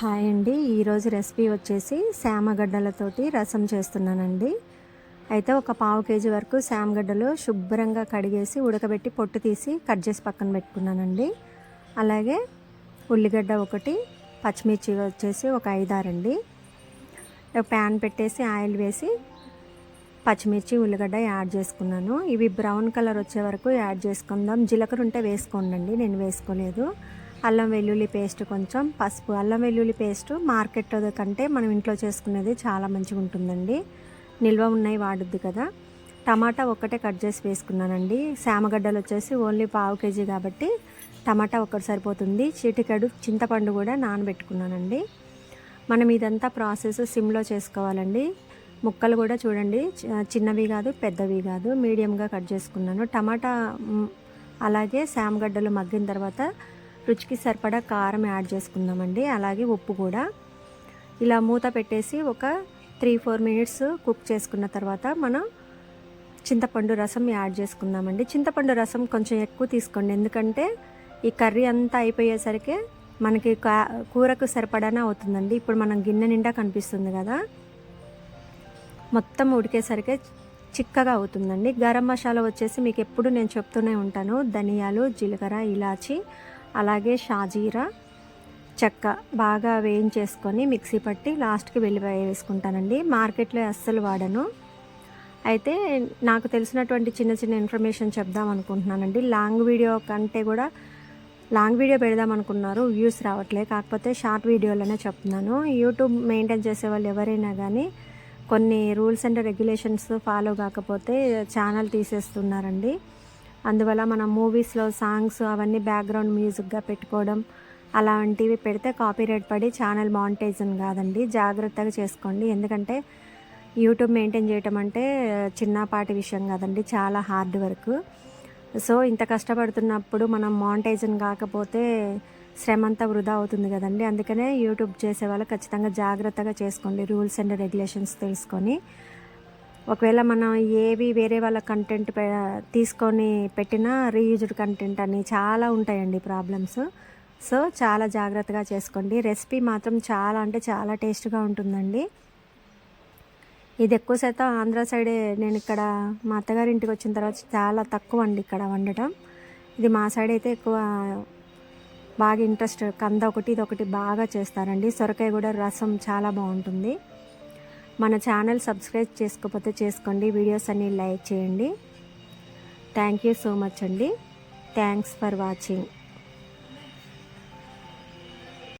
Hi అండి. ఈరోజు recipe వచ్చేసి శామగడ్డలతోటి రసం చేస్తున్నానండి. అయితే ఒక పావు కేజీ వరకు శామగడ్డలు శుభ్రంగా కడిగేసి ఉడకబెట్టి పొట్టు తీసి కట్ చేసి పక్కన పెట్టుకున్నానండి. అలాగే ఉల్లిగడ్డ ఒకటి పచ్చిమిర్చి వచ్చేసి ఒక ఐదారండి. ప్యాన్ పెట్టేసి ఆయిల్ వేసి పచ్చిమిర్చి ఉల్లిగడ్డ యాడ్ చేసుకున్నాను. ఇవి బ్రౌన్ కలర్ వచ్చే వరకు యాడ్ చేసుకుందాం. జీలకర్ర ఉంటే వేసుకోండి నేను వేసుకోలేదు. అల్లం వెల్లుల్లి పేస్ట్ కొంచెం పసుపు. అల్లం వెల్లుల్లి పేస్ట్ మార్కెట్ కంటే మనం ఇంట్లో చేసుకునేది చాలా మంచిగా ఉంటుందండి. నిల్వ ఉన్నాయి వాడుద్ది కదా. టమాటా ఒక్కటే కట్ చేసి వేసుకున్నానండి. శామగడ్డలు వచ్చేసి ఓన్లీ పావు కేజీ కాబట్టి టమాటా ఒక్కటి సరిపోతుంది. చిటికడు చింతపండు కూడా నానబెట్టుకున్నానండి. మనం ఇదంతా ప్రాసెస్ సిమ్లో చేసుకోవాలండి. ముక్కలు కూడా చూడండి. చిన్నవి కాదు పెద్దవి కాదు. మీడియంగా కట్ చేసుకున్నాను. టమాటా అలాగే శామగడ్డలు మగ్గిన తర్వాత రుచికి సరిపడా కారం యాడ్ చేసుకుందామండి. అలాగే ఉప్పు కూడా. ఇలా మూత పెట్టేసి ఒక త్రీ ఫోర్ మినిట్స్ కుక్ చేసుకున్న తర్వాత మనం చింతపండు రసం యాడ్ చేసుకుందామండి. చింతపండు రసం కొంచెం ఎక్కువ తీసుకోండి. ఎందుకంటే ఈ కర్రీ అంతా అయిపోయేసరికి మనకి కూరకు సరిపడానే అవుతుందండి. ఇప్పుడు మనం గిన్నె నిండా కనిపిస్తుంది కదా. మొత్తం ఉడికేసరికి చిక్కగా అవుతుందండి. గరం మసాలా వచ్చేసి మీకు ఎప్పుడు నేను చెప్తూనే ఉంటాను. ధనియాలు జీలకర్ర ఇలాచి అలాగే షాజీరా చెక్క బాగా వేయించేసుకొని మిక్సీ పట్టి లాస్ట్కి వెళ్ళిపోయి వేసుకుంటానండి. మార్కెట్లో అస్సలు వాడను. అయితే నాకు తెలిసినటువంటి చిన్న చిన్న ఇన్ఫర్మేషన్ చెప్దాం అనుకుంటున్నానండి. లాంగ్ వీడియో కంటే కూడా లాంగ్ వీడియో పెడదాం అనుకున్నారు. వ్యూస్ రావట్లే. కాకపోతే షార్ట్ వీడియోలోనే చెప్తున్నాను. యూట్యూబ్ మెయింటైన్ చేసే వాళ్ళు ఎవరైనా కానీ కొన్ని రూల్స్ అండ్ రెగ్యులేషన్స్ ఫాలో కాకపోతే ఛానల్ తీసేస్తున్నారండి. అందువల్ల మనం మూవీస్లో సాంగ్స్ అవన్నీ బ్యాక్గ్రౌండ్ మ్యూజిక్గా పెట్టుకోవడం అలాంటివి పెడితే కాపీరైట్ పడి ఛానల్ మానిటైజన్ కాదండి. జాగ్రత్తగా చేసుకోండి. ఎందుకంటే యూట్యూబ్ మెయింటైన్ చేయటం అంటే చిన్నపాటి విషయం కాదండి. చాలా హార్డ్ వర్క్. సో ఇంత కష్టపడుతున్నప్పుడు మనం మానిటైజన్ కాకపోతే శ్రమ అంతా వృధా అవుతుంది కదండి. అందుకనే యూట్యూబ్ చేసే వాళ్ళు ఖచ్చితంగా జాగ్రత్తగా చేసుకోండి. రూల్స్ అండ్ రెగ్యులేషన్స్ తెలుసుకొని. ఒకవేళ మనం ఏవి వేరే వాళ్ళ కంటెంట్ తీసుకొని పెట్టినా రీయూజ్డ్ కంటెంట్ అని చాలా ఉంటాయండి ప్రాబ్లమ్స్ సో చాలా జాగ్రత్తగా చేసుకోండి. రెసిపీ మాత్రం చాలా అంటే చాలా టేస్ట్గా ఉంటుందండి. ఇది ఎక్కువ శాతం ఆంధ్ర సైడే నేను ఇక్కడ మా అత్తగారి ఇంటికి వచ్చిన తర్వాత చాలా తక్కువ అండి ఇక్కడ వండటం. ఇది మా సైడ్ అయితే ఎక్కువ బాగా ఇంట్రెస్ట్ కంద ఒకటి ఇది ఒకటి బాగా చేస్తారండి. సొరకాయ కూడా రసం చాలా బాగుంటుంది. మన ఛానల్ సబ్స్క్రైబ్ చేసుకోకపోతే చేసుకోండి. వీడియోస్ అన్నీ లైక్ చేయండి. థ్యాంక్ యూ సో మచ్ అండి. Thanks for watching.